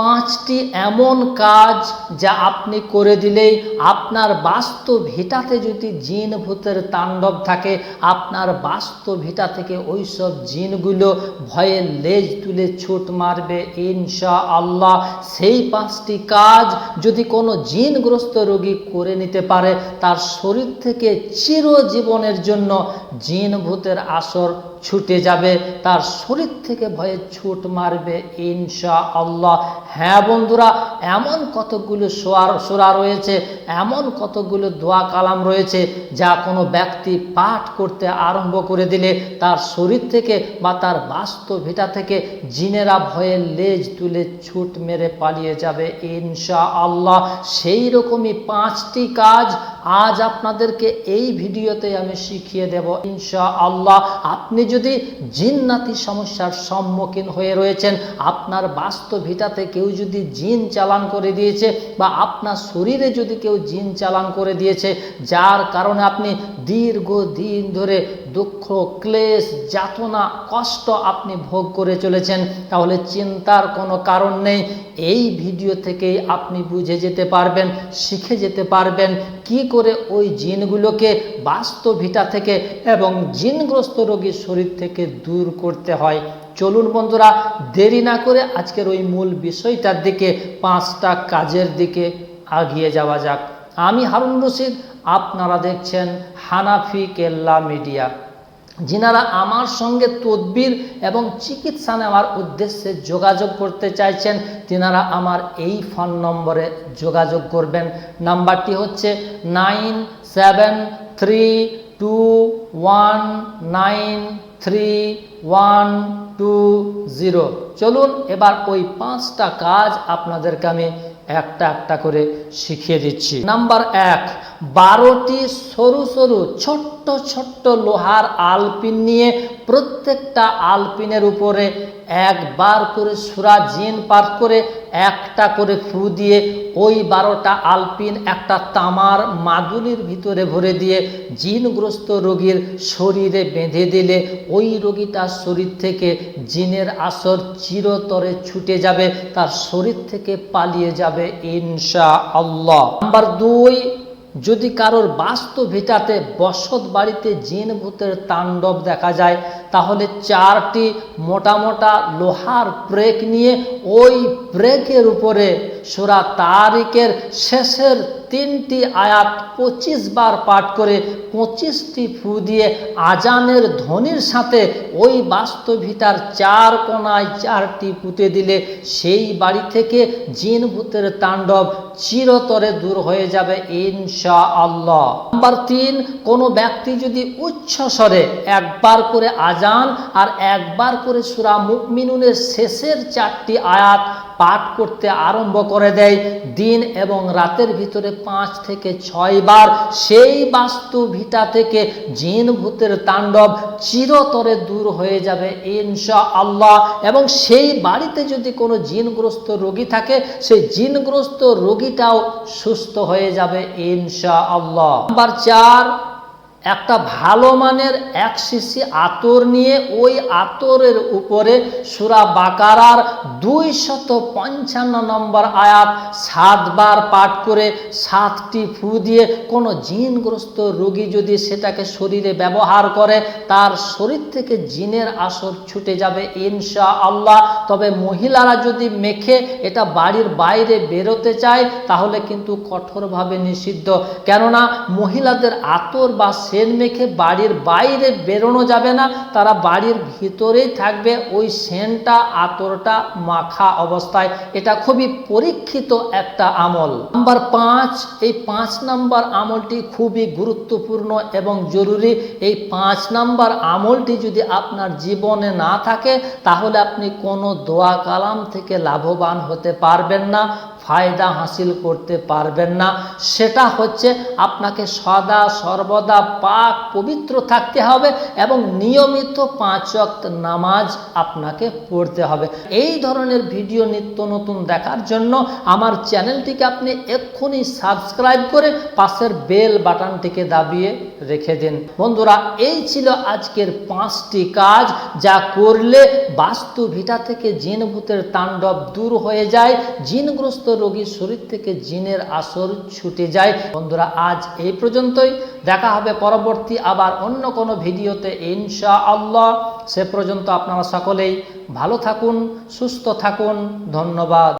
পাঁচটি এমন কাজ যা আপনি করে দিলেই আপনার বাস্তব ভিটাতে যদি জিন ভূতের তাণ্ডব থাকে, আপনার বাস্তব ভিটা থেকে ওই সব জিনগুলো ভয়ে লেজ তুলে ছুট মারবে ইনশা আল্লাহ সেই পাঁচটি কাজ যদি কোনো জিনগ্রস্ত রোগী করে নিতে পারে, তার শরীর থেকে চিরজীবনের জন্য জিন ভূতের আসর ছুটে যাবে, তার শরীর থেকে ভয়ে ছুট মারবে ইনশা আল্লাহ হ্যাঁ বন্ধুরা, এমন কতগুলো সোয়ার সোরা রয়েছে, এমন কতগুলো দোয়া কালাম রয়েছে, যা কোনো ব্যক্তি পাঠ করতে আরম্ভ করে দিলে তার শরীর থেকে বা তার বাস্তব ভিটা থেকে জিনেরা ভয়ে লেজ তুলে ছুট মেরে পালিয়ে যাবে ইনশা আল্লাহ সেই রকমই পাঁচটি কাজ আজ আপনাদেরকে এই ভিডিওতে আমি শিখিয়ে দেব ইনশা আল্লাহ আপনি যদি জিন্নাতি সমস্যার সম্মুখীন হয়ে রয়েছেন, আপনার বাস্তবিতাতে কেউ যদি জিন চালান করে দিয়েছে বা আপনার শরীরে যদি কেউ জিন চালান করে দিয়েছে, যার কারণে আপনি দীর্ঘ দিন ধরে দুঃখ, ক্লেশ, যাতনা, কষ্ট আপনি ভোগ করে চলেছেন, তাহলে চিন্তার কোনো কারণ নেই। এই ভিডিও থেকেই আপনি বুঝে যেতে পারবেন, শিখে যেতে পারবেন কি করে ওই জিনগুলোকে বাস্তব ভিটা থেকে এবং জিনগ্রস্ত রোগীর শরীর থেকে দূর করতে হয়। চলুন বন্ধুরা, দেরি না করে আজকের ওই মূল বিষয়টার দিকে, পাঁচটা কাজের দিকে আগিয়ে যাওয়া যাক। আমি হারুন রশিদ, আপনারা দেখছেন হানাফি কেল্লা মিডিয়া। যিনারা আমার সঙ্গে তদবির এবং চিকিৎসা নেওয়ার উদ্দেশ্যে যোগাযোগ করতে চাইছেন, তিনারা আমার এই ফোন নম্বরে যোগাযোগ করবেন। নাম্বারটি হচ্ছে nine seven three two one nine three one two zero. চলুন, এবার ওই পাঁচটা কাজ আপনাদেরকে আমি একটা একটা করে শিখিয়ে দিচ্ছি। নাম্বার এক, বারোটি সরু সরু ছোট্ট ছোট্ট লোহার আলপিন নিয়ে প্রত্যেকটা আলপিনের উপরে একবার করে সুরা জিন পাঠ করে একটা করে ফু দিয়ে ওই বারোটা আলপিন একটা তামার মাদুলির ভিতরে ভরে দিয়ে জিনগ্রস্ত রোগীর শরীরে বেঁধে দিলে ওই রোগীটার শরীর থেকে জিনের আসর চিরতরে ছুটে যাবে, তার শরীর থেকে পালিয়ে যাবে ইনশা আল্লাহ নাম্বার দুই যদি কারোর বাস্তু ভিটাতে বসত বাড়িতে জিন ভূতের তাণ্ডব দেখা যায়, তাহলে চারটি মোটা মোটা লোহার ব্রেক নিয়ে ওই ব্রেকের উপরে সুরা তারিকের শেষের তিনটি আয়াত পঁচিশ বার পাঠ করে পঁচিশটি ফু দিয়ে আজানের ধ্বনির সাথে ওই বাস্তবিতার চার কোনায় চারটি পুঁতে দিলে সেই বাড়ি থেকে জিন ভূতের তাণ্ডব চিরতরে দূর হয়ে যাবে ইনশা আল্লাহ নাম্বার তিন, কোনো ব্যক্তি যদি উচ্চ স্বরে একবার করে আজান আর একবার করে সুরা মুকমিনুনের শেষের চারটি আয়াত পাঠ করতে আরম্ভ করে দেয়। দিন এবং রাতের ভিতরে পাঁচ থেকে ছয় বার সেই বাস্তু ভিটা থেকে জিন ভূতের তাণ্ডব চিরতরে দূর হয়ে যাবে ইনশা আল্লাহ এবং সেই বাড়িতে যদি কোনো জিনগ্রস্ত রোগী থাকে, সেই জিনগ্রস্ত রোগীটাও সুস্থ হয়ে যাবে ইনশা আল্লাহ নাম্বার চার একটা ভালো মানের এক শিশি আতর নিয়ে ওই আতরের উপরে সুরা বাকারার দুই শত পঞ্চান্ন নম্বর আয়াত সাতবার পাঠ করে সাতটি ফু দিয়ে কোনো জিনগ্রস্ত রোগী যদি সেটাকে শরীরে ব্যবহার করে, তার শরীর থেকে জিনের আসর ছুটে যাবে ইনশা আল্লাহ তবে মহিলারা যদি মেখে এটা বাড়ির বাইরে বেরোতে চায়, তাহলে কিন্তু কঠোরভাবে নিষিদ্ধ। কেননা মহিলাদের আতর বা সেন মেখে বাড়ির বাইরে বেরোনো যাবে না, তারা বাড়ির ভিতরেই থাকবে। ওই সেনটা, আতরটা মাখা অবস্থায়। এটা খুবই পরীক্ষিত একটা আমল। নাম্বার পাঁচ, এই পাঁচ নাম্বার আমলটি খুবই গুরুত্বপূর্ণ এবং জরুরি। এই পাঁচ নাম্বার আমলটি যদি আপনার জীবনে না থাকে, তাহলে আপনি কোনো দোয়া কালাম থেকে লাভবান হতে পারবেন না। ফায়দা হাসিল করতে পারবেন না। সেটা হচ্ছে আপনাকে সদা সর্বদা পাক পবিত্র থাকতে হবে এবং নিয়মিত পাঁচ ওয়াক্ত নামাজ আপনাকে পড়তে হবে। এই ধরনের ভিডিও নিত্য নতুন দেখার জন্য আমার চ্যানেলটিকে আপনি এক্ষুনি সাবস্ক্রাইব করে পাশের বেল বাটনটিকে দাবিয়ে রেখে দিন। বন্ধুরা, এই ছিল আজকের পাঁচটি কাজ যা করলে বাস্তু ভিটা থেকে জিন ভূতের তাণ্ডব দূর হয়ে যায়, জিনগ্রস্ত রোগীর শরীর থেকে জিনের আসর ছুটে যায়। বন্ধুরা, আজ এই পর্যন্তই। দেখা হবে পরবর্তী আবার অন্য কোনো ভিডিওতে ইনশা আল্লাহ সে পর্যন্ত আপনারা সকলেই ভালো থাকুন, সুস্থ থাকুন। ধন্যবাদ।